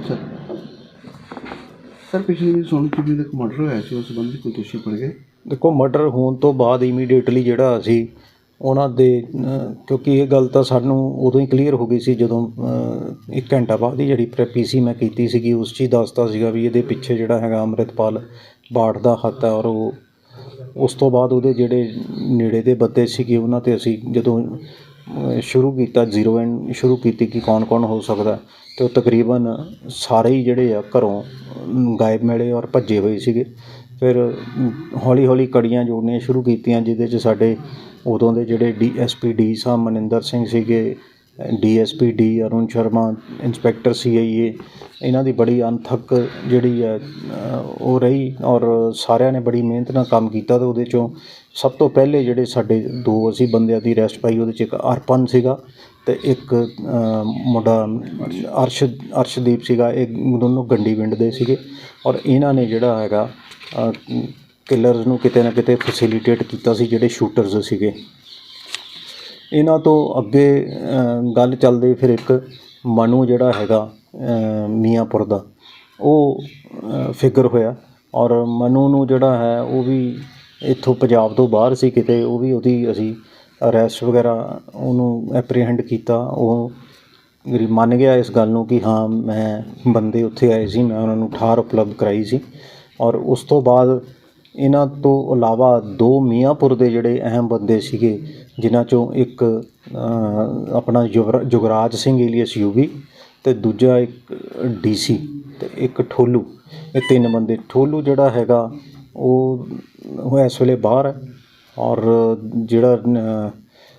ਹਾਂਜੀ sir. Sir ਪਿਛਲੇ ਦਿਨ ਸੋਨੂ ਚਿਮਨੀ ਦਾ ਮਰਡਰ ਹੋਇਆ ਸੀ ਉਸ ਸੰਬੰਧੀ ਕੋਈ ਦੋਸ਼ੀ ਫੜ ਗਏ? ਦੇਖੋ ਮਰਡਰ ਹੋਣ ਤੋਂ ਬਾਅਦ ਇਮੀਡੀਏਟਲੀ ਜਿਹੜਾ ਅਸੀਂ ਉਹਨਾਂ ਦੇ ਅਹ, ਕਿਉਂਕਿ ਇਹ ਗੱਲ ਤਾਂ ਸਾਨੂੰ ਉਦੋਂ ਹੀ ਕਲੀਅਰ ਹੋ ਗਈ ਸੀ ਜਦੋਂ ਅਹ, ਇੱਕ ਘੰਟਾ ਬਾਅਦ ਹੀ ਜਿਹੜੀ ਪੀਸੀ ਮੈਂ ਕੀਤੀ ਸੀਗੀ ਉਸ 'ਚ ਹੀ ਦੱਸਤਾ ਸੀਗਾ ਵੀ ਇਹਦੇ ਪਿੱਛੇ ਜਿਹੜਾ ਹੈਗਾ ਅੰਮ੍ਰਿਤਪਾਲ ਬਾੜ ਦਾ ਹੱਥ ਹੈ ਔਰ ਉਹ ਉਸ ਤੋਂ ਬਾਅਦ ਉਹਦੇ ਜਿਹੜੇ ਨੇੜੇ ਦੇ ਬੰਦੇ ਸੀਗੇ ਉਹਨਾਂ ਤੇ ਅਸੀਂ ਜਦੋਂ ਸ਼ੁਰੂ ਕੀਤਾ, ਜ਼ੀਰੋ ਐਂਡ ਸ਼ੁਰੂ ਕੀਤੀ ਕਿ ਕੌਣ ਕੌਣ ਹੋ ਸਕਦਾ ਅਤੇ ਉਹ ਤਕਰੀਬਨ ਸਾਰੇ ਹੀ ਜਿਹੜੇ ਆ ਘਰੋਂ ਗਾਇਬ ਮਿਲੇ ਔਰ ਭੱਜੇ ਹੋਏ ਸੀਗੇ। ਫਿਰ ਹੌਲੀ ਹੌਲੀ ਕੜੀਆਂ ਜੋੜਨੀਆਂ ਸ਼ੁਰੂ ਕੀਤੀਆਂ, ਜਿਹਦੇ 'ਚ ਸਾਡੇ ਉਦੋਂ ਦੇ ਜਿਹੜੇ ਡੀ ਐੱਸ ਪੀ ਡੀ ਸਾਹਿਬ ਮਨਿੰਦਰ ਸਿੰਘ ਸੀਗੇ, D S P D Arun Sharma, inspector C I A, ਇਹਨਾਂ ਦੀ ਬੜੀ ਅਣਥੱਕ ਜਿਹੜੀ ਹੈ ਉਹ ਰਹੀ ਔਰ ਸਾਰਿਆਂ ਨੇ ਬੜੀ ਮਿਹਨਤ ਨਾਲ ਕੰਮ ਕੀਤਾ ਤੇ ਉਹਦੇ ਚੋਂ ਸਭ ਤੋਂ ਪਹਿਲੇ ਜਿਹੜੇ ਸਾਡੇ ਦੋ ਅਸੀਂ ਬੰਦਿਆਂ ਦੀ ਅਰੈਸਟ ਪਾਈ, ਉਹਦੇ ਚ ਇੱਕ ਅਰਪਨ ਸੀਗਾ ਅਤੇ ਇੱਕ ਮੁੰਡਾ ਅਰਸ਼, ਅਰਸ਼ਦੀਪ ਸੀਗਾ, ਇਹ ਦੋਨੋਂ ਗੰਡੀ ਪਿੰਡ ਦੇ ਸੀਗੇ ਔਰ ਇਹਨਾਂ ਨੇ ਜਿਹੜਾ ਹੈਗਾ ਕਿਲਰਸ ਨੂੰ ਕਿਤੇ ਨਾ ਕਿਤੇ ਫੈਸਿਲਿਟੇਟ ਕੀਤਾ ਸੀ, ਜਿਹੜੇ ਸ਼ੂਟਰਸ ਸੀਗੇ। ਇਹਨਾਂ ਤੋਂ ਅੱਗੇ ਗੱਲ ਚੱਲਦੇ ਫਿਰ ਇੱਕ ਮਨੂ ਜਿਹੜਾ ਹੈਗਾ ਮੀਆਂਪੁਰ ਦਾ, ਉਹ ਫਿਗਰ ਹੋਇਆ ਔਰ ਮਨੂ ਨੂੰ ਜਿਹੜਾ ਹੈ, ਉਹ ਵੀ ਇੱਥੋਂ ਪੰਜਾਬ ਤੋਂ ਬਾਹਰ ਸੀ ਕਿਤੇ, ਉਹ ਵੀ ਉਹਦੀ ਅਸੀਂ ਅਰੈਸਟ ਵਗੈਰਾ ਉਹਨੂੰ ਐਪਰੀਹੈਂਡ ਕੀਤਾ। ਉਹ ਮੇਰੀ ਮੰਨ ਗਿਆ ਇਸ ਗੱਲ ਨੂੰ ਕਿ ਹਾਂ, ਮੈਂ ਬੰਦੇ ਉੱਥੇ ਆਏ ਸੀ, ਮੈਂ ਉਹਨਾਂ ਨੂੰ ਠਾਰ ਉਪਲਬਧ ਕਰਾਈ ਸੀ। ਔਰ ਉਸ ਤੋਂ ਬਾਅਦ ਇਹਨਾਂ ਤੋਂ ਇਲਾਵਾ ਦੋ ਮੀਆਂਪੁਰ ਦੇ ਜਿਹੜੇ ਅਹਿਮ ਬੰਦੇ ਸੀਗੇ, ਜਿਨ੍ਹਾਂ ਚੋਂ ਇੱਕ ਆਪਣਾ ਯੁਵਰ- ਜੁਗਰਾਜ ਸਿੰਘ ਏਲੀਅਸ ਯੂਵੀ ਤੇ ਦੂਜਾ ਇੱਕ ਡੀਸੀ ਤੇ ਇੱਕ ਠੋਲੂ। ਇਹ ਤਿੰਨ ਬੰਦੇ। ਠੋਲੂ ਜਿਹੜਾ ਹੈਗਾ ਉਹ ਉਹ ਇਸ ਵੇਲੇ ਬਾਹਰ ਹੈ ਔਰ ਜਿਹੜਾ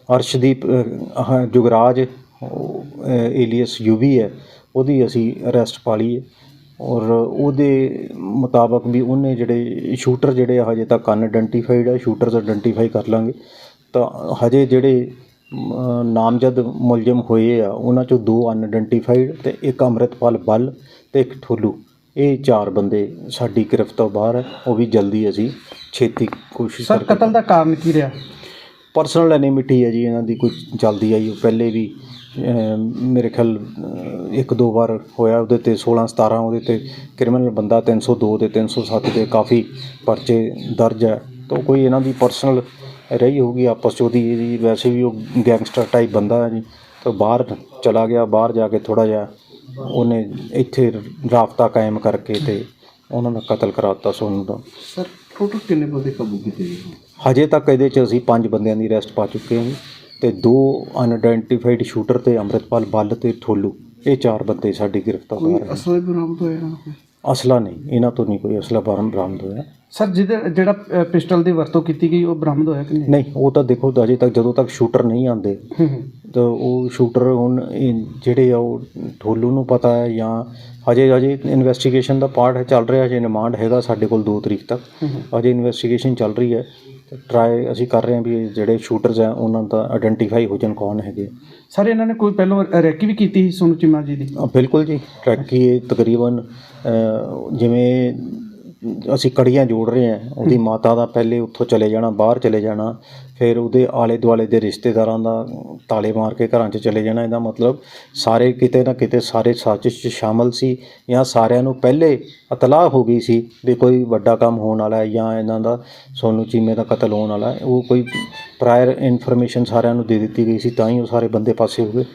ਅਰਸ਼ਦੀਪ ਅ, ਆਹ ਜੁਗਰਾਜ ਏਲੀਅਸ ਯੂਵੀ ਹੈ ਉਹਦੀ ਅਸੀਂ ਅਰੈਸਟ ਪਾ ਲਈ ਹੈ ਔਰ ਉਹਦੇ ਮੁਤਾਬਕ ਵੀ ਉਹਨੇ ਜਿਹੜੇ ਸ਼ੂਟਰ ਜਿਹੜੇ ਆ ਹਜੇ ਤੱਕ ਅਨਆਇਡੈਂਟੀਫਾਈਡ ਹੈ ਸ਼ੂਟਰਸ ਆਇਡੈਂਟੀਫਾਈ ਕਰ ਲਾਂਗੇ। ਤਾਂ ਹਜੇ ਜਿਹੜੇ ਨਾਮਜ਼ਦ ਮੁਲਜ਼ਮ ਹੋਏ ਆ ਉਹਨਾਂ ਚੋਂ ਦੋ ਅਨਆਇਡੈਂਟੀਫਾਈਡ ਤੇ ਇੱਕ ਅੰਮ੍ਰਿਤਪਾਲ ਬੱਲ ਤੇ ਇੱਕ ਠੋਲੂ। ਇਹ ਚਾਰ ਬੰਦੇ ਸਾਡੀ ਗ੍ਰਿਫਤ ਤੋਂ ਬਾਹਰ ਹੈ ਉਹ ਵੀ ਜਲਦੀ ਅਸੀਂ ਛੇਤੀ ਕੋਸ਼ਿਸ਼ ਸਰ ਕਰਕੇ ਕਤਲ ਦਾ ਕਾਰਨ ਕੀ ਰਿਹਾ? ਪਰਸਨਲ ਐਨਿਮਿਟੀ ਹੈ ਜੀ ਇਹਨਾਂ ਦੀ ਕੋਈ ਚੱਲਦੀ ਆਈ ਉਹ ਪਹਿਲੇ ਵੀ ਅਮ, ਮੇਰੇ ਖਿਆਲ ਇੱਕ ਦੋ ਵਾਰ ਹੋਇਆ ਉਹਦੇ ਤੇ 16 17 ਉਹਦੇ ਤੇ ਕ੍ਰਿਮੀਨਲ ਬੰਦਾ 302 ਤੇ 307 ਦੇ ਕਾਫੀ ਪਰਚੇ ਦਰਜ ਹੈ ਤਾਂ ਕੋਈ ਇਹਨਾਂ ਦੀ ਪਰਸਨਲ ਰਹੀ ਹੋਊਗੀ ਆਪਸ 'ਚ ਉਹਦੀ ਇਹਦੀ ਵੈਸੇ ਵੀ ਉਹ ਗੈਂਗਸਟਰ ਟਾਈਪ ਬੰਦਾ ਹੈ ਜੀ ਤਾਂ ਬਾਹਰ ਚਲਾ ਗਿਆ ਬਾਹਰ ਜਾ ਕੇ ਥੋੜਾ ਜਿਹਾ ਉਹਨੇ ਇੱਥੇ ਰਾਬਤਾ ਕਾਇਮ ਕਰਕੇ ਤੇ ਉਹਨਾਂ ਦਾ ਕਤਲ ਕਰਾਤਾ ਸੋਨੂੰ ਦਾ। ਸਰ ਟੋਟਲ ਕਿੰਨੇ ਬੰਦੇ ਕਾਬੂ ਕੀਤੇ ਗਏ ਹਨ ਹਜੇ ਤੱਕ ਇਹਦੇ 'ਚ ਅਸੀਂ ਪੰਜ ਬੰਦਿਆਂ ਦੀ ਅਰੈਸਟ ਪਾ ਚੁੱਕੇ ਹਾਂ ਜੀ ਤੇ ਦੋ ਅਨਆਇਡੈਂਟੀਫਾਈਡ ਸ਼ੂਟਰ ਤੇ ਅੰਮ੍ਰਿਤਪਾਲ ਬੱਲ ਤੇ ਠੋਲੂ ਇਹ ਚਾਰ ਬੰਦੇ ਸਾਡੀ ਗ੍ਰਿਫਤਾਰ ਕੋਈ ਬਾਹਰ ਹੈ ਅਸਲਾ ਬਰਾਮਦ ਹੋਇਆ ਨਾ ਕੋਈ ਅਸਲਾ ਨਹੀਂ ਇਹਨਾਂ ਤੋਂ ਨਹੀਂ ਕੋਈ ਅਸਲਾ ਬਾਹਰ ਬਰਾਮਦ ਹੋਇਆ। ਸਰ ਜਿਹਦੇ ਜਿਹੜਾ ਅ, ਪਿਸਟਲ ਦੀ ਵਰਤੋਂ ਕੀਤੀ ਗਈ ਉਹ ਬਰਾਮਦ ਹੋਇਆ ਕਿ ਨਹੀਂ? ਨਹੀਂ ਉਹ ਤਾਂ ਦੇਖੋ ਅਜੇ ਤੱਕ ਜਦੋਂ ਤੱਕ ਸ਼ੂਟਰ ਨਹੀਂ ਆਉਂਦੇ ਹੂੰ ਹੂੰ। ਤਾਂ ਉਹ ਸ਼ੂਟਰ ਹੁਣ ਜਿਹੜੇ ਆ ਉਹ ਠੋਲੂ ਨੂੰ ਪਤਾ ਹੈ ਜਾਂ ਹਜੇ ਹਜੇ ਇਨਵੈਸਟੀਗੇਸ਼ਨ ਦਾ ਪਾਰਟ ਹੈ ਚੱਲ ਰਿਹਾ ਹਜੇ ਰਿਮਾਂਡ ਹੈਗਾ ਸਾਡੇ ਕੋਲ 2 ਤਰੀਕ ਤੱਕ। ਅਜੇ ਇਨਵੈਸਟੀਗੇਸ਼ਨ ਚੱਲ ਰਹੀ ਹੈ। ਟਰਾਈ ਅਸੀਂ ਕਰ ਰਹੇ ਹਾਂ ਵੀ ਜਿਹੜੇ ਸ਼ੂਟਰਸ ਆ ਉਹਨਾਂ ਦਾ ਆਇਡੈਂਟੀਫਾਈ ਹੋ ਜਾਣ ਕੌਣ ਹੈਗੇ। ਸਰ ਇਹਨਾਂ ਨੇ ਕੋਈ ਪਹਿਲਾਂ ਰੈਕੀ ਵੀ ਕੀਤੀ ਸੀ ਸੋਨੂ ਚੀਮਾ ਜੀ ਦੀ? ਬਿਲਕੁਲ ਜੀ ਟਰੱਕੀ ਇਹ ਤਕਰੀਬਨ ਜਿਵੇਂ ਅਸੀਂ ਕੜੀਆਂ ਜੋੜ ਰਹੇ ਹਾਂ। ਉਹਦੀ ਮਾਤਾ ਦਾ ਪਹਿਲੇ ਉੱਥੋਂ ਚਲੇ ਜਾਣਾ ਬਾਹਰ ਚਲੇ ਜਾਣਾ। ਫਿਰ ਉਹਦੇ ਆਲੇ ਦੁਆਲੇ ਦੇ ਰਿਸ਼ਤੇਦਾਰਾਂ ਦਾ ਤਾਲੇ ਮਾਰ ਕੇ ਘਰਾਂ 'ਚ ਚਲੇ ਜਾਣਾ। ਇਹਦਾ ਮਤਲਬ ਸਾਰੇ ਕਿਤੇ ਨਾ ਕਿਤੇ ਸਾਰੇ ਸਾਜ਼ਿਸ਼ 'ਚ ਸ਼ਾਮਲ ਸੀ ਜਾਂ ਸਾਰਿਆਂ ਨੂੰ ਪਹਿਲੇ ਇਤਲਾਹ ਹੋ ਗਈ ਸੀ ਵੀ ਕੋਈ ਵੱਡਾ ਕੰਮ ਹੋਣ ਵਾਲਾ ਹੈ ਜਾਂ ਇਹਨਾਂ ਦਾ ਸੋਨੂ ਚੀਮੇ ਦਾ ਕਤਲ ਹੋਣ ਵਾਲਾ ਹੈ। ਉਹ ਕੋਈ ਪ੍ਰਾਇਰ ਇਨਫੋਰਮੇਸ਼ਨ ਸਾਰਿਆਂ ਨੂੰ ਦੇ ਦਿੱਤੀ ਗਈ ਸੀ ਤਾਂ ਹੀ ਉਹ ਸਾਰੇ ਬੰਦੇ ਪਾਸੇ ਹੋ ਗਏ।